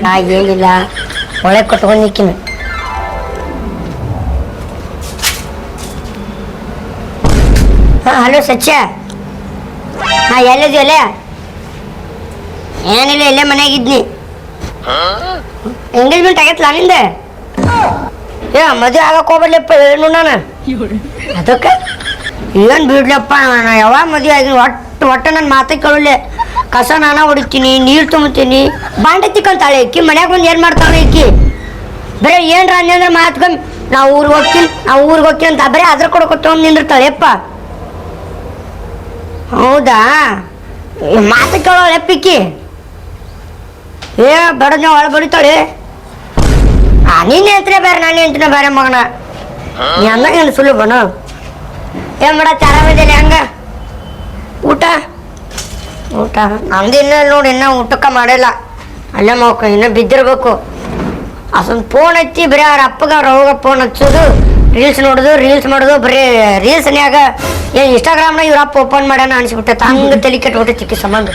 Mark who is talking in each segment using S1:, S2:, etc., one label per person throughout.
S1: ಏನಿಲ್ಲ. ಒಳಗೆ ಕಟ್ಕೊಂಡಿಕ್ಕಿನ ಹಾಂ, ಹಲೋ ಸಚ್ಚ ಹಾಂ ಎಲ್ಲಿದ್ಯಲ್ಲ ಏನಿಲ್ಲ, ಇಲ್ಲೇ ಮನೆಯಾಗಿದ್ನಿ ಎಂಗೇಜ್ಮೆಂಟ್ ಆಗೈತಲ್ಲ ನಿಂದ? ಏ, ಮದುವೆ ಆಗಕ್ಕೆ ಹೋಗ್ಬಿಡ್ಲಪ್ಪ ಏನು ನಾನು. ಅದಕ್ಕೆ? ಏನು ಬಿಡ್ಲಪ್ಪ, ನಾನು ಯಾವಾಗ ಮದುವೆ ಆಗಿ ಒಟ್ಟು ಒಟ್ಟು ನನ್ನ ಮಾತೇ ಕೇಳಲೆ ಕಸ ನಾನ ಹೊಡಿತೀನಿ, ನೀರು ತುಂಬ್ತೀನಿ ಬಾಂಡೆ ತಿಕ್ಕಂತಾಳೆ ಇಕ್ಕಿ ಮನ್ಯಾಗ ಬಂದು ಏನು ಮಾಡ್ತಾಳೆ ಇಕ್ಕಿ ಬರೀ ಏನ್ರ ಅಂದ್ರೆ ಮಾತ್ಕೊಂಡ್ ನಾವು ಊರಿಗೆ ಹೋಗ್ತೀನಿ ನಾವು ಊರಿಗೆ ಹೋಗ್ತೀನಿ ಅಂತ, ಬರೀ ಅದ್ರ ಕೊಡ ಕೊಟ್ಟು ನಿಂದಿರ್ತಾಳೆ ಯಪ್ಪ ಹೌದಾ? ಮಾತು ಕೇಳೋಳೆ ಎಪ್ಪಿಕ್ಕಿ ಏ ಬಡದ ಒಳ ಬಡಿತಾಳೆ. ನೀನ್ ಹೇಳ್ತೀರ ಬೇರೆ ನಾನು ಹೇಳ್ತೀನಿ ಬೇರೆ ಮಗನ. ನೀ ಅಂದಾಗ ಸುಲಭನ? ಏನ್ ಮಾಡತ್ತೆ ಆರಾಮಿದ್ದೀನಿ ಹಂಗ? ಊಟ? ಊಟ? ನಮ್ದು ಇನ್ನೂ ನೋಡಿ, ಇನ್ನೂ ಊಟಕ್ಕೆ ಮಾಡಿಲ್ಲ. ಅಲ್ಲೇ ಮಕ್ಕ ಇನ್ನೂ ಬಿದ್ದಿರ್ಬೇಕು. ಅಸೊಂದು ಫೋನ್ ಹಚ್ಚಿ ಬರೀ ಅವ್ರ ಅಪ್ಪಗೆ, ಅವ್ರ ಅವಾಗ ಫೋನ್ ಹಚ್ಚೋದು ರೀಲ್ಸ್ ನೋಡೋದು ರೀಲ್ಸ್ ಮಾಡೋದು, ಬರೀ ರೀಲ್ಸ್ನ್ಯಾಗ ಏನು ಇನ್ಸ್ಟಾಗ್ರಾಮ್ನಾಗ ಇವ್ರ ಅಪ್ಪ ಓಪನ್ ಮಾಡ್ಯಾನ ಅನ್ಸ್ಬಿಟ್ಟೆ. ಹಂಗೆ ತಲೆ ಕೆಟ್ಟು ಚಿಕ್ಕಿ ಸಂಬಂಧ.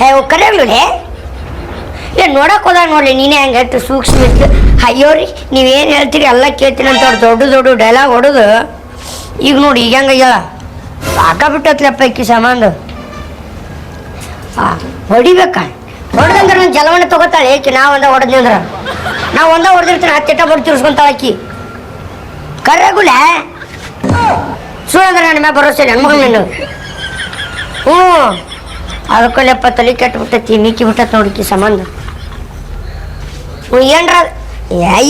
S1: ಹೇ ಕರೆಯಲ್ಲ ಏ ನೋಡಕ್ಕೆ ಹೋದಾಗ ನೋಡಲಿ, ನೀನೇ ಹಂಗೆ ಎಷ್ಟು ಸೂಕ್ಷ್ಮ ಇತ್ತು ಅಯ್ಯೋರಿ ನೀವೇನು ಹೇಳ್ತೀರಿ, ಎಲ್ಲ ಕೇಳ್ತೀನಿ ಅಂತ ಅವ್ರು ದೊಡ್ಡ ದೊಡ್ಡ ಡೈಲಾಗ್ ಹೊಡೋದು. ಈಗ ನೋಡಿ, ಈಗ ಹಂಗಯ್ಯಲ್ಲ ಸಾಕಾಗ್ಬಿಟ್ಟತ್ಲಪ್ಪ ಇಕ್ಕಿ ಸಂಬಂಧ. ಹೊಡಿಬೇಕ. ಹೊಡೆದಂದ್ರೆ ನನ್ನ ಜಲವನ್ನ ತಗೋತಾಳೆ. ಏಕೆ ನಾ ಒಂದ ಹೊಡೆದ್ನಿ ಅಂದ್ರೆ? ನಾ ಒಂದ ಹೊಡೆದಿರ್ತೀನಿ ಹತ್ತಿಟ್ಟ ಬಡ್ ತಿರ್ಸ್ಕೊಂತಾಳೆ ಆಕಿ. ಕರ್ರಗುಲ ಸುಳ್ಳಂದ್ರೆ ನನ್ನ ಮ್ಯಾಗ ಭರೋಸೆ ನನ್ನ ನೀನು ಹ್ಞೂ. ಅದಕ್ಕಲ್ಲಪ್ಪ ತಲೆ ಕೆಟ್ಬಿಟ್ಟೈತಿ ಮಿಕ್ಕಿ ಬಿಟ್ಟತ್ ನೋಡಿಕಿ ಸಂಬಂಧ. ಹ್ಞೂ, ಏನ್ರ?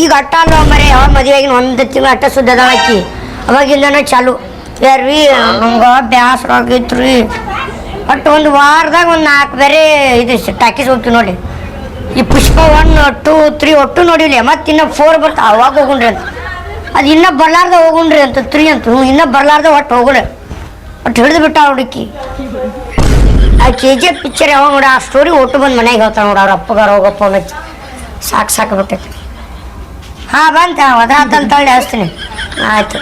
S1: ಈಗ ಅಟ್ಟ ಅಲ್ವ ಮರೆ? ಯಾವ ಮದುವೆಗಿನ ಒಂದು ತಿಂಗಳು ಅಟ್ಟ ಸುದ್ದದ ಆಕಿ. ಅವಾಗಿಂದನೇ ಚಾಲು. ಯಾರ್ರಿ, ಹಂಗ ಬ್ಯಾಸರ ಆಗೈತ್ರಿ ಒಟ್ಟು ಒಂದು ವಾರದಾಗ ಒಂದು ನಾಲ್ಕು ಬೇರೆ ಇದು ಟಾಕೀಸ್ ಹೋಗ್ತೀವಿ ನೋಡಿ. ಈ ಪುಷ್ಪ ಒನ್ ಟೂ ತ್ರೀ ಒಟ್ಟು ನೋಡಿಲ್ಲ ಮತ್ತೆ ಇನ್ನ ಫೋರ್ ಬರ್ತ ಅವಾಗ ಹೋಗುಣ್ರಿ ಅಂತ. ಅದು ಇನ್ನೂ ಬರ್ಲಾರ್ದ ಹೋಗುಣ್ರಿ ಅಂತ ತ್ರೀ ಅಂತ. ಇನ್ನೂ ಬರ್ಲಾರ್ದ ಒಟ್ಟು ಹೋಗುಣ. ಒಟ್ಟು ಹಿಡಿದು ಬಿಟ್ಟ ಹುಡುಕಿ. ಆ ಕೆ ಜಿ ಎಫ್ ಪಿಕ್ಚರ್ ಯಾವಾಗ ನೋಡಿ, ಆ ಸ್ಟೋರಿ ಒಟ್ಟು ಬಂದು ಮನೆಗೆ ಹೇಳ್ತಾನೆ ನೋಡಿ ಅವ್ರ ಅಪ್ಪಗಾರ ಹೋಗಪ್ಪ ಅನ್ನೋದು ಸಾಕು ಸಾಕು ಬಿಟ್ಟೈತಿ. ಹಾಂ, ಬಂತ ಒದಾತಂತೇಳಿ ಹಚ್ತೀನಿ. ಆಯ್ತು.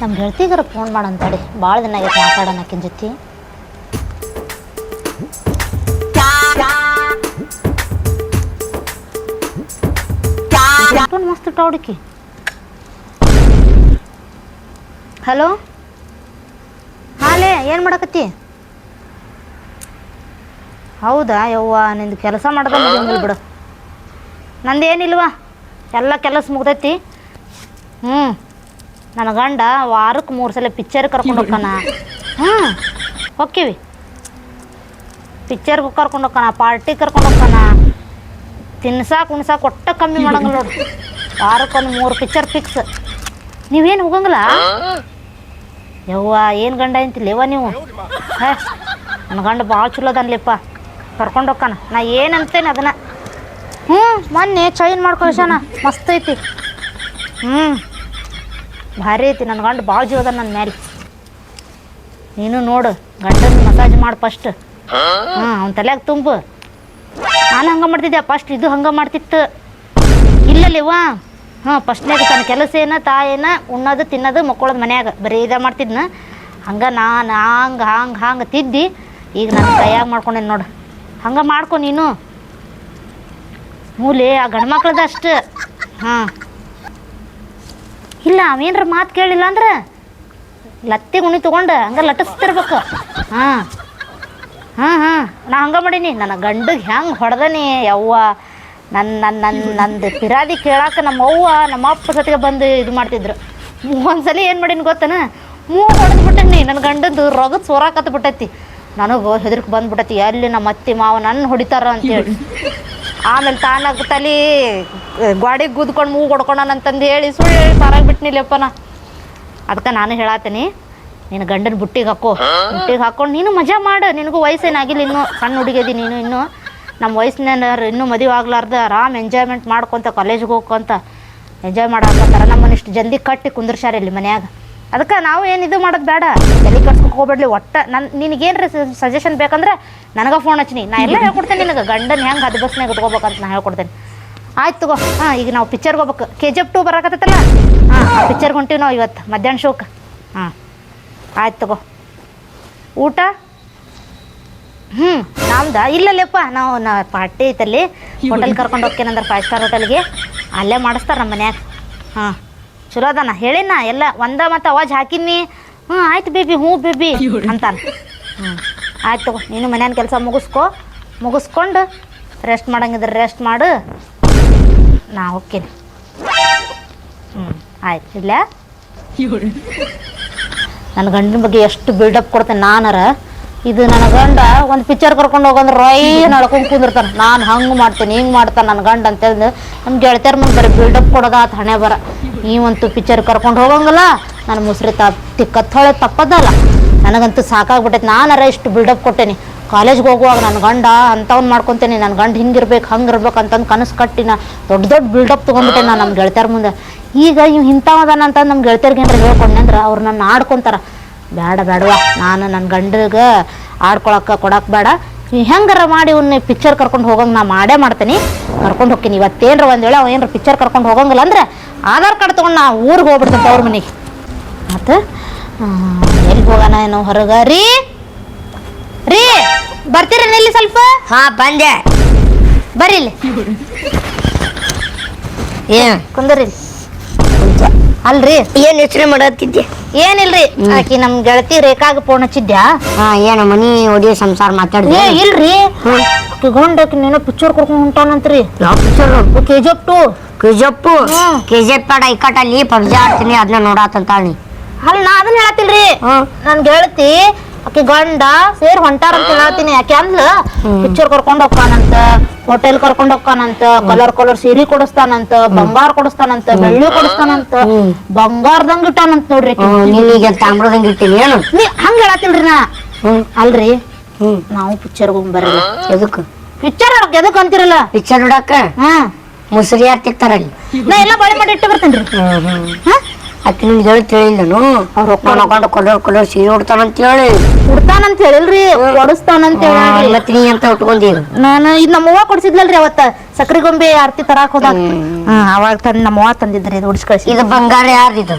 S2: ನಮ್ಮ ಗೆಳತಿಗರ ಫೋನ್ ಮಾಡಂತಡಿ. ಭಾಳ ದಿನ ಆಗೈತೆ ಮಾತಾಡೋಣ ಆಕಿನ ಜೊತೆ. ಫೋನ್ ಮಸ್ತ್ ಇಟ್ಟ ಹುಡುಕಿ. ಹಲೋ? ಹಾಲೇ, ಏನು ಮಾಡಕತ್ತಿ? ಹೌದಾ? ಯವ್ವ, ನಿಂದು ಕೆಲಸ ಮಾಡೋದ ಮುಗಿಯಂಗಿಲ್ಲ ಬಿಡು. ನಂದೇನಿಲ್ವಾ ಎಲ್ಲ ಕೆಲಸ ಮುಗ್ದೈತಿ. ಹ್ಞೂ ನನ್ನ ಗಂಡ ವಾರಕ್ಕೆ ಮೂರು ಸಲ ಪಿಕ್ಚರ್ ಕರ್ಕೊಂಡು ಹೋಗ್ತಾನ. ಹ್ಞೂ ಹೋಕ್ಕಿವಿ ಪಿಕ್ಚರ್ಗೆ ಕರ್ಕೊಂಡು ಹೋಗ್ತಾನ, ಪಾರ್ಟಿ ಕರ್ಕೊಂಡು ಹೋಗ್ತಾನ. ತಿನ್ಸಾಕ ಉಣ್ಸಾಕ ಒಟ್ಟ ಕಮ್ಮಿ ಮಾಡಂಗಿಲ್ಲ ನೋಡು. ವಾರಕ್ಕೊಂದು ಮೂರು ಪಿಕ್ಚರ್ ಫಿಕ್ಸ್ ನೀವೇನು ಹೋಗಂಗಿಲ್ಲ? ಯವ್ವ ಏನು ಗಂಡ ಅಂತಿಲ್ಲವ ನೀವು? ಹೇ? ನನ್ನ ಗಂಡ ಭಾಳ ಚಲೋ ಅದನ್ಲಿಪ್ಪ ಕರ್ಕೊಂಡು ಹೋಗ್ತಾನ ನಾ ಏನಂತೇನೆ ಅದನ್ನ. ಹ್ಞೂ ಮೊನ್ನೆ ಚೈನ್ ಮಾಡ್ಕೊಳ್ಸಾನ ಮಸ್ತ್ ಐತಿ. ಹ್ಞೂ ಭಾರಿ ಐತಿ. ನನ್ನ ಗಂಡ ಭಾಳ ಜೀವದ ನನ್ನ ಮ್ಯಾಲೆ. ನೀನು ನೋಡು. ಗಂಡನ ಮಸಾಜ್ ಮಾಡಿ ಫಸ್ಟ್ ಹಾಂ ಅವ್ನ ತಲೆಯಾಗ ತುಂಬು. ನಾನು ಹಂಗೆ ಮಾಡ್ತಿದ್ದೆ ಫಸ್ಟ್ ಇದು ಹಂಗೆ ಮಾಡ್ತಿತ್ತು. ಇಲ್ಲಲ್ಲಿವಾ ಹಾಂ ಫಸ್ಟ್ನಾಗ ತನ್ನ ಕೆಲಸ ಏನ ತಾಯೇನ ಉಣ್ಣೋದು, ತಿನ್ನೋದು, ಮಕ್ಕಳೋದು ಮನ್ಯಾಗ. ಬರೀ ಇದೇ ಮಾಡ್ತಿದ್ನ. ಹಂಗೆ ನಾನು ಹಂಗೆ ಹಂಗೆ ಹಂಗೆ ತಿದ್ದಿ. ಈಗ ನಾನು ಕೈಯಾಗ ಮಾಡ್ಕೊಂಡೇನು ನೋಡು. ಹಂಗೆ ಮಾಡ್ಕೊ ನೀನು. ಮೂಲೆ, ಆ ಗಂಡು ಅಷ್ಟು. ಹಾಂ. ಇಲ್ಲ, ಅವೇನ್ರ ಮಾತು ಕೇಳಿಲ್ಲ ಅಂದ್ರೆ? ಲತ್ತಿ ಗುಣಿ ತೊಗೊಂಡು, ಹಂಗೆ ಲಟ್ಟಿಸ್ತಿರ್ಬೇಕು ಹಾಂ. ಹಾಂ ಹಾಂ, ನಾ ಹಂಗೆ ಮಾಡೀನಿ. ನನ್ನ ಗಂಡಗೆ ಹೆಂಗೆ ಹೊಡೆದನಿ ಯವ್ವ? ನನ್ನ ನನ್ನ ನನ್ನ ನಂದು ಪಿರಾದಿ ಕೇಳಾಕ ನಮ್ಮ ಅವ್ವ, ನಮ್ಮ ಅಪ್ಪ ಸತಿಗೆ ಬಂದು ಇದು ಮಾಡ್ತಿದ್ರು. ಒಂದ್ಸಲ ಏನು ಮಾಡೀನಿ ಗೊತ್ತನ? ಹೊಡೆದು ಬಿಟ್ಟನಿ. ನನ್ನ ಗಂಡಂದು ರಗದ್ ಸೋರಾಕತ್ ಬಿಟ್ಟೈತಿ. ನನಗೆ ಹೆದರ್ಕ್ ಬಂದ್ಬಿಟ್ಟೈತಿ. ಎಲ್ಲಿ ನಮ್ಮ ಅತ್ತಿ ಮಾವ ನನ್ನ ಹೊಡಿತಾರ ಅಂತೇಳಿ. ಆಮೇಲೆ ತಾನಾಗ ತಲೆ ಗಾಡಿಗೆ ಗುದ್ಕೊಂಡು ಮೂಗು ಹೊಡ್ಕೊಂಡನಂತಂದು ಹೇಳಿ ಸುಳ್ಳು ಹೇಳಿ ಪಾರಾಗಿ ಬಿಟ್ನಿಲ್ಲಪ್ಪ ನಾ. ಅದಕ್ಕೆ ನಾನು ಹೇಳತ್ತೀನಿ ನಿನ್ನ ಗಂಡನ ಬುಟ್ಟಿಗೆ ಹಾಕೋ. ಬುಟ್ಟಿಗೆ ಹಾಕೊಂಡು ನೀನು ಮಜಾ ಮಾಡು. ನಿನಗೂ ವಯಸ್ಸೇನಾಗಿಲ್ಲ ಇನ್ನೂ. ಸಣ್ಣ ಹುಡುಗಿದಿ ನೀನು ಇನ್ನೂ. ನಮ್ಮ ವಯಸ್ಸಿನಾರು ಇನ್ನೂ ಮದುವೆ ಆಗ್ಲಾರ್ದ ಆರಾಮ್ ಎಂಜಾಯ್ಮೆಂಟ್ ಮಾಡ್ಕೊತ ಕಾಲೇಜ್ಗೆ ಹೋಗ್ಕೊಂತ ಎಂಜಾಯ್ ಮಾಡಾಕತ್ತಾರ. ನಮ್ಮನ್ನ ಇಷ್ಟು ಜಲ್ದಿ ಕಟ್ಟಿ ಕುಂದ್ರಸ್ಯಾರ ಇಲ್ಲಿ ಮನ್ಯಾಗ. ಅದಕ್ಕೆ ನಾವು ಏನು ಇದು ಮಾಡೋದು ಬೇಡ. ತಲೆ ಕಟ್ಸ್ಕೊಂಡು ಹೋಗ್ಬೇಡ್ಲಿ ಒಟ್ಟ. ನನ್ನ ನಿನಗೇನ್ರ ಸಜೆಷನ್ ಬೇಕಂದ್ರೆ ನನಗೆ ಫೋನ್ ಹಚ್ಚಿನಿ ನಾ ಎಲ್ಲ ಹೇಳ್ಕೊಡ್ತೇನೆ ನಿನಗೆ. ಗಂಡನ ಹೆಂಗೆ ಅದು ಬಸ್ನಾಗ ಇಟ್ಕೋಬೇಕಂತ ನಾ ಹೇಳ್ಕೊಡ್ತೇನೆ. ಆಯ್ತು ತಗೋ. ಹಾಂ, ಈಗ ನಾವು ಪಿಕ್ಚರ್ಗೆ ಹೋಗ್ಬೇಕು. ಕೆ ಜಿ ಎಫ್ ಟು ಬರಕತ್ತಲ್ಲ ಹಾಂ ಪಿಕ್ಚರ್ಗೆ ಹೊಂಟೀವಿ ನಾವು ಇವತ್ತು. ಮಧ್ಯಾಹ್ನ ಶೋಕ್. ಹಾಂ. ಆಯ್ತು ತಗೋ. ಊಟ? ಹ್ಞೂ ನಮ್ದ. ಇಲ್ಲಲ್ಲಪ್ಪ, ನಾವು ನಾ ಪಾರ್ಟಿ ಐತಲ್ಲಿ. ಹೋಟೆಲ್ ಕರ್ಕೊಂಡು ಹೋಗ್ತೇನಂದ್ರೆ ಫೈವ್ ಸ್ಟಾರ್ ಹೋಟೆಲ್ಗೆ. ಅಲ್ಲೇ ಮಾಡಿಸ್ತಾರೆ ನಮ್ಮ ಮನ್ಯಾಗ. ಹಾಂ, ಚಲೋ ಅದಾನ. ಹೇಳಿನ, ಎಲ್ಲ ಒಂದ ಮತ್ತು ಅವಾಜ್ ಹಾಕಿನಿ. ಹ್ಞೂ ಆಯ್ತು ಬೇಬಿ, ಹ್ಞೂ ಬೇಬಿ ಅಂತಾನೆ. ಹ್ಞೂ ಆಯ್ತು ತಗೋ. ನೀನು ಮನ್ಯಾನ ಕೆಲಸ ಮುಗಿಸ್ಕೊ. ಮುಗಿಸ್ಕೊಂಡು ರೆಸ್ಟ್ ಮಾಡಂಗಿದ್ರೆ ರೆಸ್ಟ್ ಮಾಡು. ನಾ ಹೋಗ್ತೀನಿ. ಹ್ಞೂ ಆಯ್ತು. ಇಲ್ಲ ನನ್ನ ಗಂಡನ ಬಗ್ಗೆ ಎಷ್ಟು ಬಿಲ್ಡಪ್ ಕೊಡ್ತೇನೆ ನಾನಾರ, ಇದು ನನ್ನ ಗಂಡ ಒಂದು ಪಿಕ್ಚರ್ ಕರ್ಕೊಂಡು ಹೋಗಂದ್ರೆ ರೈ ನಡ್ಕೊಂಡು ಕುಂದಿರ್ತಾನೆ. ನಾನು ಹಂಗೆ ಮಾಡ್ತೇನೆ, ಹಿಂಗೆ ಮಾಡ್ತಾನೆ ನನ್ನ ಗಂಡ ಅಂತಂದು ನಮ್ಮ ಗೆಳತಿಯರ ಮುಂದೆ ಬರೀ ಬಿಲ್ಡಪ್ ಕೊಡೋದ ಆತ ಹಣೆ ಬರ. ನೀವಂತೂ ಪಿಕ್ಚರ್ ಕರ್ಕೊಂಡು ಹೋಗಂಗಿಲ್ಲ, ನನ್ನ ಮುಸ್ರಿ ತ ತಿಕ್ಕತ್ತೊಳೆ ತಪ್ಪದಲ್ಲ. ನನಗಂತೂ ಸಾಕಾಗ್ಬಿಟ್ಟೈತೆ. ನಾನಾರ ಇಷ್ಟು ಬಿಲ್ಡಪ್ ಕೊಟ್ಟೇನಿ. ಕಾಲೇಜ್ಗೆ ಹೋಗುವಾಗ ನನ್ನ ಗಂಡ ಅಂಥವ್ನು ಮಾಡ್ಕೊತೇನೆ ನನ್ನ ಗಂಡ ಹಿಂಗಿರ್ಬೇಕು ಹಂಗೆ ಇರ್ಬೇಕು ಅಂತಂದು ಕನಸು ಕಟ್ಟಿನ ದೊಡ್ಡ ದೊಡ್ಡ ಬಿಲ್ಡಪ್ ತೊಗೊಂಡ್ಬಿಟ್ಟೆ ನಾನು ನಮ್ಮ ಗೆಳತಿಯರ ಮುಂದೆ. ಈಗ ಇವ್ ಇಂಥವದಾನ ಅಂತ ನಮ್ಮ ಗೆಳತಿಯರ್ಗೆ ಏನಾರ ಹೇಳ್ಕೊಂಡೆ ಅಂದ್ರೆ ಅವ್ರು ನನ್ನ ಆಡ್ಕೊಂತಾರ. ಬೇಡ ಬೇಡವಾ ನಾನು ನನ್ನ ಗಂಡಗೆ ಆಡ್ಕೊಳಕ್ಕೆ ಕೊಡಕ್ಕೆ ಬೇಡ ನೀ ಹೆಂಗಾರ ಮಾಡಿ ಇವ್ನ ಪಿಕ್ಚರ್ ಕರ್ಕೊಂಡು ಹೋಗಂಗೆ ನಾ ಮಾಡೇ ಮಾಡ್ತೀನಿ. ಕರ್ಕೊಂಡು ಹೋಗ್ತೀನಿ. ಇವತ್ತೇನ್ರ ಒಂದು ವೇಳೆ ಅವ ಏನಾರ ಪಿಕ್ಚರ್ ಕರ್ಕೊಂಡು ಹೋಗಂಗಿಲ್ಲ ಅಂದ್ರೆ ಆಧಾರ್ ಕಾರ್ಡ್ ತೊಗೊಂಡು ನಾ ಊರಿಗೆ ಹೋಗ್ಬಿಡ್ತೇನೆ ಅವ್ರ ಮನೆಗೆ. ಮತ್ತು ಎಲ್ಲಿಗೆ ಹೋಗೋಣ ಏನೋ ಹೊರಗೆ? ರೀ ರೀ. ಬರ್ತೀರ ಇಲ್ಲಿ ಸ್ವಲ್ಪ?
S1: ಹಾ ಬಂದೆ.
S2: ಬರ್ರಿ ಇಲ್ಲಿ.
S1: ಏನ್?
S2: ಕುಂದರಿ. ಅಲ್ರಿ?
S1: ಏನ್ ಯೋಚನೆ ಮಾಡತ್ತಿದ್ದೆ
S2: ಏನಿಲ್ರಿ? ಆಕಿ ನಮ್ ಗೆಳತಿ ರೇಖಾಗ ಫೋನ್ ಹಚ್ಚಿದ್ಯಾ?
S1: ಹಾ ಏನು ಮನಿ ಒಡಿ ಸಂಸಾರ ಮಾತಾಡಿದೆ.
S2: ಏ ಇಲ್ರಿ. ತಿಗೊಂಡಕ್ಕೆ ನೀನು ಪಿಕ್ಚರ್ ಕರ್ಕೊಂಡ್ ಹೊಂಟಾನಂತ್ರಿ.
S1: ಯಾವ picture
S2: K G F two
S1: ಕೆಜಪ್ಪು
S2: ಹ್ಮ್.
S1: ಕೆಜಪ್ ಬೇಡ ಇಕ್ಕಟ್ಟಲ್ಲಿ ಪಬ್ಜಿ ಆಡ್ತೀನಿ ಅದನ್ನ ನೋಡಾತಂತಾಳಿ
S2: ಅಲ್ಲ ನಾ ಅದನ್ನ ಹೇಳತ್ತಿಲ್ರಿ. ನನ್ ಗೆಳತಿ ಆಕಿ ಗಂಡ ಸೇರ್ ಹೊಂಟಾರ ಅಂತ ಹೇಳ್ತೀನಿ. ಯಾಕೆ ಅಂದ್ಲ? ಪಿಕ್ಚರ್ ಕರ್ಕೊಂಡ್ ಹೋಗ್ತಾನಂತ ಹೋಟೆಲ್ ಕರ್ಕೊಂಡ್ ಹೋಗ್ತಾನಂತ ಕಲರ್ ಕಲರ್ ಸೀರೆ ಕೊಡಿಸ್ತಾನಂತ ಬಂಗಾರ ಕೊಡಿಸ್ತಾನಂತ ಬೆಳ್ಳಿ ಕೊಡಿಸ್ತಾನಂತ. ಬಂಗಾರದಂಗ ಇಟ್ಟಾನಂತ ನೋಡ್ರಿ
S1: ನೀನೀಗ ತಾಮ್ರದಂಗ ಇಟ್ಟಿನಿ ಏನು?
S2: ನೀ ಹಂಗ ಹೇಳತ್ತಿಲ್ರಿ ನಾ? ಅಲ್ರಿ? ನಾವು ಪಿಕ್ಚರ್ ಬರ್ರಿ ಬರಲ್ಲ.
S1: ಎದಕ್?
S2: ಪಿಕ್ಚರ್ ಎದಕ್ ಅಂತಿರಲ್ಲ?
S1: ಪಿಕ್ಚರ್
S2: ನೋಡಕ್ಕ?
S1: ಮುಸರಿ ಯಾರು ತಿಕ್ತಾರಲ್ಲಿ
S2: ನಾ ಎಲ್ಲ ಬಳಿ ಮಾಡಿ ಇಟ್ಟು ಬರ್ತೇನ್ರಿ.
S1: ಅಕ್ಕಿ ನಿಮ್ಗೆ ಹೇಳಿ ತಿಳಿಲ್ಲನು?
S2: ಅವ್ರು ರೊಕ್ಕ
S1: ನೋಡ್ಕೊಂಡು ಕಲರ್ ಕಲರ್ ಸೀರೆ ಉಡ್ತಾನಂತ ಹೇಳಿ.
S2: ಉಡ್ತಾನಂತ ಹೇಳಿಲ್ರಿ ಕೊಡಿಸ್ತಾನಂತ ಹೇಳಿ
S1: ಮತ್ತೆ ನೀ ಅಂತ ಉಟ್ಕೊಂಡೀಗ
S2: ನಾನು ಇದು ನಮ್ಮವ್ವ ಕೊಡ್ಸಿದ್ಲಲ್ರಿ ಅವತ್ತ ಸಕ್ರಿ ಗೊಂಬೆ ಆರ್ತಿ ತರಾಕ್ ಹೋದಾಗ. ಹಾ ಅವಾಗ ತಂದ್ ನಮ್ಮವ್ವ ತಂದಿದ್ರಿ ಇದು ಉಡ್ಸ್ ಕಳ್ಸಿ.
S1: ಇದು ಬಂಗಾರ ಯಾರ್ದಿದು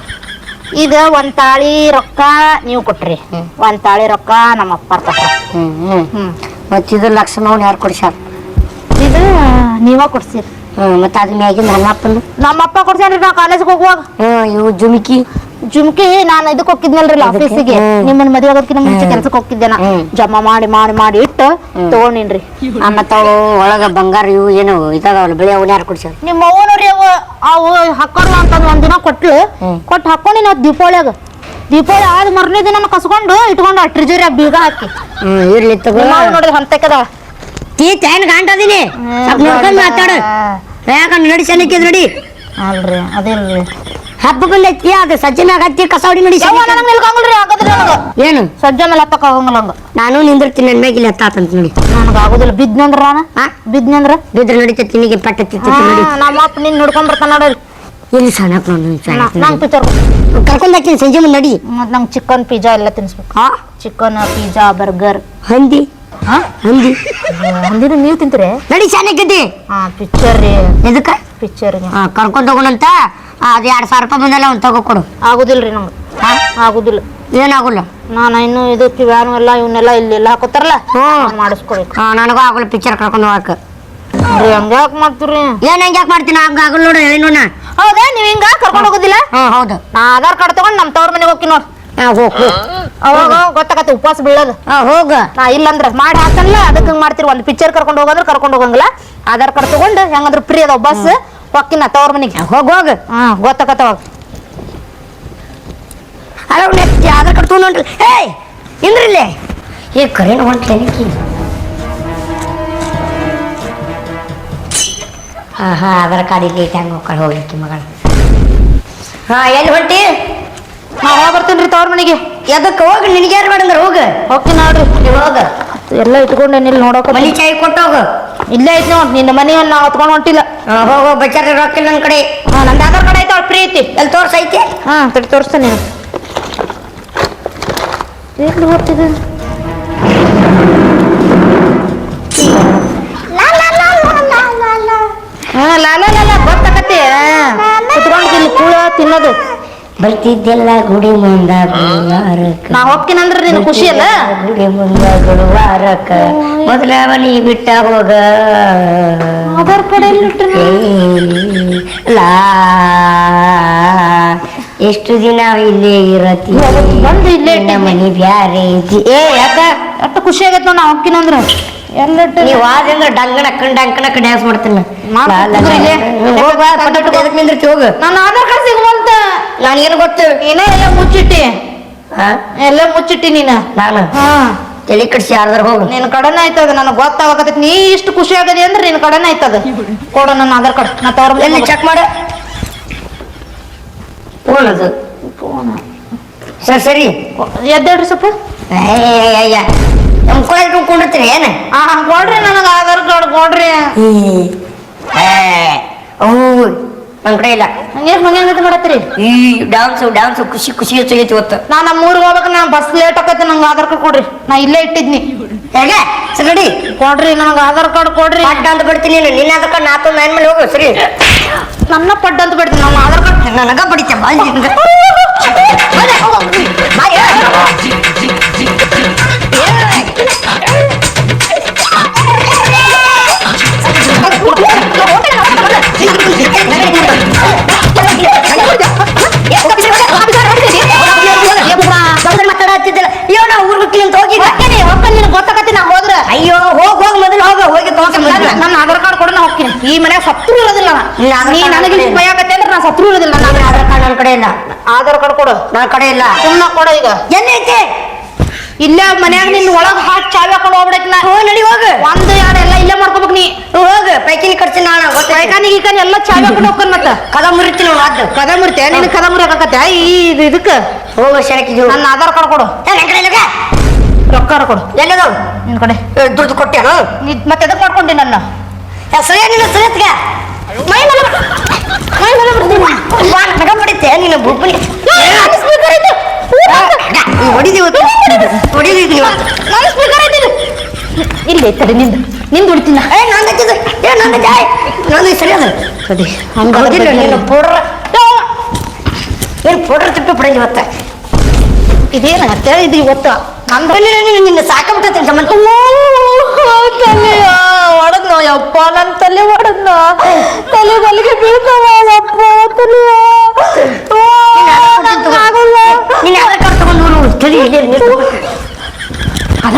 S2: ಈಗ ಒಂದ್ ತಾಳಿ ರೊಕ್ಕ ನೀವು ಕೊಟ್ರಿ. ಒಂದ್ ತಾಳಿ ರೊಕ್ಕ ನಮ್ಮ ಅಪ್ಪ ಕೊಟ್ರ.
S1: ಹ್ಮ್ ಹ್ಮ್.
S2: ಹ್ಮ್.
S1: ಮತ್ತೆ ಇದು ಲಕ್ಷ್ಮಣವ್ನ ಯಾರು ಕೊಡ್ಸ್ಯಾರ?
S2: ಇದು ನೀವ ಕೊಡ್ಸಿರಿ.
S1: ಮತ್ತೆ ಅದ್ರ ಮ್ಯಾಗಿಂದ
S2: ನಮ್ಮ ಅಪ್ಪ ಕೊಡ್ಸ್ಯಾನ್ರಿ ನಾ ಕಾಲೇಜ್ಗೆ ಹೋಗುವಾಗ.
S1: ಇವು ಜುಮ್ಕಿ.
S2: ಜುಮ್ಕಿ ನಾನು ಇದಕ್ಕೆ? ಹೋಗಿದ್ನಲ್ರಿ ಆಫೀಸಿಗೆ. ನಿಮ್ಮನ್ನ ಮದುವೆ ಆಗೋದಕ್ಕಿಂತ ಮುಂಚೆ ಕೆಲ್ಸಕ್ಕೆ ಹೋಗಿದ್ದೆ ನಾ. ಜಮಾ ಮಾಡಿ ಮಾಡಿ ಮಾಡಿ ಇಟ್ಟು ತಗೊಂಡಿನ್ರಿ.
S1: ಆ ಮತ್ತ ಅವು ಒಳಗ ಬಂಗಾರ ಇವು ಏನು ಇದಾವಲ್ಲ ಬೆಳೆ ಅವನ ಯಾರು ಕೊಡ್ಸ್ಯಾರ?
S2: ನಿಮ್ಮ ಅವ್ವನವ್ರಿ ಅವು ಅವು ಹಾಕೋಲ್ಲ ಅಂತಂದ್ ಒಂದಿನ ಕೊಟ್ಲು. ಕೊಟ್ಟು ಹಾಕೊಂಡಿ ನಾವು ದೀಪಾವಳಿಯಾಗ. ದೀಪಾವಳಿ ಆದ ಮರನೇ ದಿನ ಕಸ್ಕೊಂಡು ಇಟ್ಕೊಂಡು ಟ್ರಿಜರಿ ಬೀಗ ಹಾಕಿ.
S1: ಇರ್ಲಿ ತಗೋ.
S2: ನೋಡಿದ್ರೆ ಹೊಂತಕ್ಕದ
S1: ತೀ ತೇನ್ ಗಂಟದಿನಿ ಸ್ವಲ್ಪ ನೋಡ್ಕೊಂಡ್ ಮಾತಾಡು. ಯಾಕಂದ್ರೆ ನಡಿ ಸಣ್ಣಕ್ಕಿದ್ ನಡಿ.
S2: ಅಲ್ರಿ ಅದೇ
S1: ಹಬ್ಬಕ್ಕಲ್ಲ ಐತಿ ಅದು ಸಜ್ಜೆ ಮ್ಯಾಗ ಹತ್ತಿ ಕಸ ಹೊಡಿ ನಡಿ ಸಣ್ಣಕ್ಕೆ. ಏನು?
S2: ಸಜ್ಜೆ ಮೇಲೆ ಹತ್ತಕ್ಕ ಹೋಗಂಗಿಲ್ಲ ಹಂಗ
S1: ನಾನು ನಿಂದಿರ್ತೀನಿ ನನ್ನ ಮ್ಯಾಗಿಲ್ಲ ಹತ್ತಾತಂತ ನೋಡಿ.
S2: ನನಗೆ ಆಗುದಿಲ್ಲ. ಬಿದ್ನಂದ್ರ ನಾನು ಬಿದ್ನಂದ್ರ?
S1: ಬಿದ್ರೆ ನಡಿತೈತಿ ನಿನಗೆ ಪಟ್ಟ ತಿತ್ತಿ ನಡಿ.
S2: ನಮ್ಮ ಅಪ್ಪ ನಿನ್ ನೋಡ್ಕೊಂಡ್ ಬರ್ತಾನ ನೋಡ್ರಿ
S1: ಇಲ್ಲಿ ಸಣ್ಣಕ್ ನೋಡಿ
S2: ನಂಗೆ ಪಿಕ್ಚರ್
S1: ಕರ್ಕೊಂಡ್ ಹಾಕ್ತೀನಿ ಸಂಜೆ ಮುಂದೆ ನಡಿ.
S2: ಮತ್ತು ನಂಗೆ ಚಿಕನ್ ಪಿಜ್ಜಾ ಎಲ್ಲ ತಿನ್ಸ್ಬೇಕು.
S1: ಹಾ
S2: ಚಿಕನ್ ಪಿಜ್ಜಾ ಬರ್ಗರ್.
S1: ಹಂದಿ? ಹಂದಿ
S2: ಅಂದಿನ ನೀವು ತಿಂತೀರಿ?
S1: ನಡಿ ಸಣ್ಣಕ್ಕಿದ್ದಿ
S2: ಹಾ ಪಿಕ್ಚರ್ ರೀ.
S1: ಇದಕ್ಕೆ
S2: ಪಿಕ್ಚರ್
S1: ಹಾ, ಕರ್ಕೊಂಡ್ ಆ, ಅದು ಎರಡು ಸಾವಿರ ರೂಪಾಯಿ ಬಂದಲ್ಲ ಒಂದು ತಗೋ ಕೊಡು.
S2: ಆಗುದಿಲ್ರಿ ನಮ್ಗೆ.
S1: ಹಾ?
S2: ಆಗುದಿಲ್ಲ.
S1: ಏನಾಗುಲ್ಲ?
S2: ನಾನು ಇನ್ನು ಇದು ವ್ಯಾನು ಎಲ್ಲ ಇವನ್ನೆಲ್ಲ ಇಲ್ಲೆಲ್ಲ ಹಾಕೋತಾರಲ್ಲ
S1: ಹ್ಮ್.
S2: ನಾನ್ ಮಾಡಿಸ್ಕೊಬೇಕು.
S1: ಹಾ ನನಗೂ ಆಗುಲ್ಲ ಪಿಕ್ಚರ್ ಕರ್ಕೊಂಡು ಹೋಗಕ್ಕೆ
S2: ರೀ ಹಂಗ್ಯಾಕೆ ಮಾಡ್ತೀರಿ?
S1: ಏನ್ ಹಂಗೆ ಯಾಕೆ ಮಾಡ್ತೀನಿ? ಹಂಗ ಆಗಲ್ಲ ನೋಡು ಹೇಳಿ ನೋಡ
S2: ಹೌದಾ? ನೀವ್ ಹಿಂಗ ಕರ್ಕೊಂಡು ಹೋಗೋದಿಲ್ಲ?
S1: ಹಾ ಹೌದು.
S2: ನಾ ಆಧಾರ್ ಕಾರ್ಡ್ ತಗೊಂಡ್ ನಮ್ಮ ತವ್ರ ಮನೆಗೆ ಹೋಗಿ ನೋಡಿ.
S1: ಹಾ ಹೋಗ್ ಹೋಗ್.
S2: ಅವಾಗ ಗೊತ್ತಾಗತ್ತೆ ಉಪವಾಸ ಬೀಳೋದು.
S1: ಹಾ ಹೋಗ.
S2: ನಾ ಇಲ್ಲಂದ್ರ ಮಾಡಿ ಹಾಕಲ್ಲ ಅದಕ್ಕೆ ಹಿಂಗ್ ಮಾಡ್ತೀರಿ ಒಂದು ಪಿಕ್ಚರ್ ಕರ್ಕೊಂಡು ಹೋಗಂದ್ರೆ ಕರ್ಕೊಂಡು ಹೋಗಂಗಿಲ್ಲ. ಆಧಾರ್ ಕಾರ್ಡ್ ತಗೊಂಡು ಹೆಂಗಂದ್ರ ಫ್ರೀ ಅದಾವ ಬಸ್ ಹೊಕ್ಕಿನ ತವ್ರ ಮನೆಗೆ.
S1: ಹೋಗ್ ಹೋಗ.
S2: ಹಾ ಗೊತ್ತಾಗತ್ತ ಅವಾಗ.
S1: ಅಲ್ಲ ಆಧಾರ್ ಕಾರ್ಡ್ ತಗೊಂಡು ಹೊಂಟ್ರಿ. ಏಯ್ ಇಂದ್ರಿಲ್ಲೇ ಏ ಕರೆಂಟ್ ಹೊಂಟ್ಲೇನಕ್ಕಿ ಹಾ ಹಾ ಆಧಾರ್ ಕಾರ್ಡ್ ಇಲ್ಲಿ ಹೆಂಗ್ ಹಂಗೆ ಹೋಗ್ಕೊಂಡು ಹೋಗ್ಲಿಕ್ಕೆ ಮಗಳ. ಹಾ ಎಲ್ಲಿ ಹೊಂಟಿ?
S2: ನಾ ಹೋಗಿ ಬರ್ತೀನಿ ತವ್ರ ಮನೆಗೆ?
S1: ಎದಕ್ಕೆ ಹೋಗಿ ನಿನಗೆ ಯಾರು ಮಾಡಂದ್ರೆ ಹೋಗ.
S2: ಹೋಗ್ತಿ ನೋಡ್ರಿ.
S1: ನೀವು ಹೋಗ.
S2: ಎಲ್ಲ ಇಟ್ಕೊಂಡೇನಿಲ್ಲ ನೋಡೋಕ
S1: ಮನಿ ಚಾಯ್ ಕೊಟ್ಟು ಹೋಗು.
S2: ಇಲ್ಲೇ ಐತಿ ನೋಡ್ ನಿನ್ನ ಮನೆಯಲ್ಲಿ ನಾವು ಹತ್ಕೊಂಡು ಹೊಂಟಿಲ್ಲ.
S1: ಹೋಗ ಬಚಾರ ರೊಕ್ಕ ನನ್ನ ಕಡೆ.
S2: ಹಾ ನಂದು ಆಧಾರ್ ಕಾರ್ಡ್ ಐತೆ ಫ್ರೀ ಐತಿ
S1: ಎಲ್ಲಿ ತೋರ್ಸೈತಿ?
S2: ಹಾ ತಡಿ ತೋರಿಸ್ತೇನೆ ನೀನು. ಎಲ್ಲಿ ಹೋಗ್ತಿದೆ ಹಾ ಲಾಲ ಲಾಲ ಬರ್ತಕತ್ತೆ. ಕುತ್ಕೊಂಡು ಇಲ್ಲಿ ಕೂಳ ತಿನ್ನೋದು.
S1: ಬರ್ತಿದ್ದೆಲ್ಲ ಗುಡಿ ಮುಂದ ಗುರುವಾರಕ್ಕ.
S2: ನಾ ಹೋಗ್ತೀನಂದ್ರ ನಿನ್ ಖುಷಿ ಅಲ್ಲ?
S1: ಗುಡಿ ಮುಂದ ಗುರುವಾರಕ್ಕ. ಮೊದಲ ಮನಿ ಬಿಟ್ಟ ಹೋಗ.
S2: ಆಧಾರ್ ಕಾರ್ಡ್ ಎಲ್ಲಿ
S1: ಲಾ ಎಷ್ಟು ದಿನ ಇಲ್ಲೇ ಇರತಿ?
S2: ಬಂದು ಇಲ್ಲೇ ಮನೆ.
S1: ಮನಿ ಬ್ಯಾರೆ ಐತಿ. ಏ ಯಾಕ?
S2: ಅಷ್ಟು ಖುಷಿ ಆಗೈತೆ ನಾ ಹೋಗ್ತೀನಂದ್ರ ಎಲ್ಲ
S1: ನೀವ್ ಆದ್ರಿಂದ ಡಂಗಣ ಕಂಡ ಡಂಕಣ ಡ್ಯಾನ್ಸ್ ಮಾಡ್ತೀನಿ. ಹೋಗ್ ನಿಂದಿರ್ತಿ ಹೋಗ.
S2: ನಾನು ಆಧಾರ್ ಕಾರ್ಡ್ ಸಿಗುವಂತ
S1: ನನಗೇನು ಗೊತ್ತು?
S2: ನೀನ ಎಲ್ಲ ಮುಚ್ಚಿಟ್ಟಿ.
S1: ಹಾ
S2: ಎಲ್ಲ ಮುಚ್ಚಿಟ್ಟಿ ನೀನ?
S1: ನಾನು?
S2: ಹಾ.
S1: ತಲೆ ಕಡಿಸಿ ಯಾರ್ದಾರ ಹೋಗು.
S2: ನಿನ್ ಕಡೆನ ಆಯ್ತದ ನನಗೆ ಗೊತ್ತಾಗತೈತಿ ನೀ ಇಷ್ಟು ಖುಷಿ ಆಗದಿ ಅಂದ್ರೆ ನಿನ್ ಕಡೆನ ಆಯ್ತದ ಕೊಡ ನನ್ನ ಆಧಾರ್ ಕಾರ್ಡ್. ನಾ ತವ್ರ
S1: ಎಲ್ಲಿ ಚೆಕ್ ಮಾಡ. ಫೋನ್ ಅದು. ಸರಿ ಸರಿ.
S2: ಎದ್ದೇಳ್ರಿ ಸ್ವಲ್ಪ.
S1: ನಮ್ ನಮ್ಮ ಕೊಳ ಇಟ್ಕೊಂಡಿರ್ತೀರಿ ಏನು?
S2: ಆ ಕೊಡ್ರಿ ನನಗೆ ಆಧಾರ್ ಕಾರ್ಡ್ ಕೊಡ್ರಿ.
S1: ನನ್ನ ಕಡೆ ಇಲ್ಲ
S2: ಹಂಗೆ ಹಂಗೆ ಮಾಡತ್ತೀರಿ?
S1: ಈ ಡ್ಯಾನ್ಸ್ ಡ್ಯಾನ್ಸ್ ಖುಷಿ ಖುಷಿ ಹೆಚ್ಚಾಗೈತಿ ಇವತ್ತು
S2: ನಾ ನಮ್ಮ ಊರಿಗೆ ಹೋಗ್ಬೇಕು ನಾ ಬಸ್ ಲೇಟ್ ಆಕೈತಿ ನಂಗೆ ಆಧಾರ್ ಕಾರ್ಡ್ ಕೊಡ್ರಿ. ನಾ ಇಲ್ಲೇ ಇಟ್ಟಿದ್ನಿ.
S1: ಹೇಗೆ? ಸರಿ
S2: ಕೊಡ್ರಿ ನನಗೆ ಆಧಾರ್ ಕಾರ್ಡ್ ಕೊಡ್ರಿ.
S1: ಪಟ್ಟ ಅಂತ ಬಿಡ್ತೀನಿ ನೀನು. ನಿನ್ನ ನಾ ನಾತು ಮ್ಯಾನ್ ಮೇಲೆ ಹೋಗು ಸರಿ?
S2: ನನ್ನ ಪಡ್ಡ ಅಂತ ಬಿಡ್ತೀನಿ ನಮ್ಮ ಆಧಾರ್ ಕಾರ್ಡ್
S1: ನನಗ ಬಡಿತ ಬಾಯಿ
S2: ಈ ಮನ್ಯಾಗ ಸತ್ರು ಇರೋದಿಲ್ಲ ನಾ.
S1: ಆಧಾರ್
S2: ನೀ
S1: ಕಾರ್ಡ್
S2: ನನಗೆ ಇಷ್ಟು ಭಯ ಆಗತ್ತೆ ಅಂದ್ರೆ ನಾ ಸತ್ರು ಇರೋದಿಲ್ಲ ನನ್ನ
S1: ಆಧಾರ್ ಕಾರ್ಡ್ ನನ್ನ ಕಡೆ ಇಲ್ಲ
S2: ಆಧಾರ್ ಕಾರ್ಡ್ ಕೊಡು.
S1: ನನ್ನ ಕಡೆ ಇಲ್ಲ.
S2: ಸುಮ್ಮನೆ ಕೊಡು ಈಗ.
S1: ಎಲ್ಲೈತೆ
S2: ಇಲ್ಲೇ ಮನ್ಯಾಗ ನಿನ್ ಒಳಗ್ ಹಾಕಿ ಚಾವಿ ಹಾಕೊಂಡು ಹೋಗ್ಬಿಡಕ್ ನಾ
S1: ಹೋ ನಡಿ ಹೋಗು.
S2: ಒಂದು ಎರಡು ಎಲ್ಲ ಇಲ್ಲೇ ಮಾಡ್ಕೋಬೇಕು ನೀ.
S1: ಹೋಗು. ಪೈಕಿನಿ ಖರ್ಚು ನಾನು
S2: ಪೈಕಾನಿ ಗೀಕಾನಿ ಎಲ್ಲ ಚಾವಿ ಹಾಕೊಂಡು ಹೋಗ್ಕೊಂಡ್ ಮತ್ತ.
S1: ಕದ ಮುರಿತೀನಿ ನೋಡು ಅದು
S2: ಕದ ಮುರಿತೆ ನಿನ್ ಕದ ಮುರಿಯಕತ್ತೆ ಈ ಇದು ಇದಕ್ಕ.
S1: ಹೋಗು ಶರಕಿದು
S2: ನನ್ನ ಆಧಾರ್ ಕಾರ್ಡ್ ಕೊಡು.
S1: ನನ್ನ ಕಡೆ
S2: ರೊಕ್ಕ ಕೊಡು.
S1: ಎಲ್ಲದ
S2: ನಿನ್ ಕಡೆ.
S1: ದುಡ್ಡು ಕೊಟ್ಟೆ
S2: ನೀ ಮತ್ತೆ ಎದಕ್ ಮಾಡ್ಕೊಂಡಿ ನನ್ನ?
S1: ಸರಿಯ ನಿನ್ನ ಸರಿಯತ್ಗ
S2: ಮೈ ಬರ್- ಮೈ ಮೇಲೆ ಬರ್ತೀನಿ.
S1: ನಗ ಬಡಿತೆ ನಿನ್ನ ಬುಬ್ಬನಿ
S2: ನನ್ನ speaker ಐತೆ.
S1: ಹೊಡಿದಿ ಹೊಡಿದಿದ್ದೀನಿ ಇವತ್ತು.
S2: ನನ್ನ ಸ್ಪೀಕರ್ ಐತಿ ಇದು. ಇಲ್ಲಿ ನಿಂದು. ನಿಂದು ಉಳಿತೀನ
S1: ಏ ನಾನು ಹಚ್ಚಿದ್ದು. ಏ ನನ್ನ ಜಾಯ್ ನನ್ನ ಸರಿ ಅದ
S2: ತಡಿ
S1: ಹಂಗೋದಿಲ್ಲ ನೀನು ಪೌಡ್ರ. ಏನು ಪೌಡ್ರ್ ತಿಪ್ಪಿ ಪಡೆದು ಇದೇನು
S2: ಇದೇನಾಗತ್ತೆ ಇದು ಇವತ್ತು?
S1: ನಿನ್ನ ಸಾಕಬಿಟ್ಟೈತೆ ಸಂಬಂಧ
S2: ತಲೆಯ ಹೊಡೆದ್ನೋ ಯಪ್ಪ ನನ್ನ ತಲೆ ಹೊಡೆದ್ನೋ ತಲೆ ಬಲಿಗೆ ಬೀಳ್ತಾವ ಯಪ್ಪ ತಲೆಯ.
S1: ಆಧಾರ್ ಕಾರ್ಡ್ ನೋಡು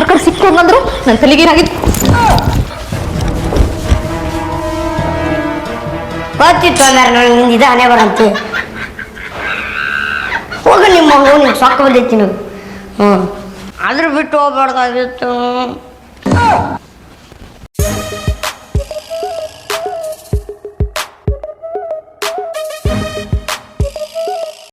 S2: ಕಾರ್ಡ್ ಸಿಕ್ಕೊಂಡ್ರು ನನ್ನ ತಲೆಗೆ ಏನಾಗಿತ್ತು?
S1: ಗೊತ್ತಿತ್ತು ಅಂದ್ರೆ ನಾನು ನಿಂದು ಇದು ಹಣೆ ಬರಂತೆ. ಹೋಗ ನಿಮ್ಮ ನಿಮ್ಗೆ ಸಾಕು ಬಂದೈತಿ ನೀವು ಹ್ಞೂ ಆದ್ರೂ ಬಿಟ್ಟು ಹೋಗ್ಬಾರ್ದಾಗಿತ್ತು.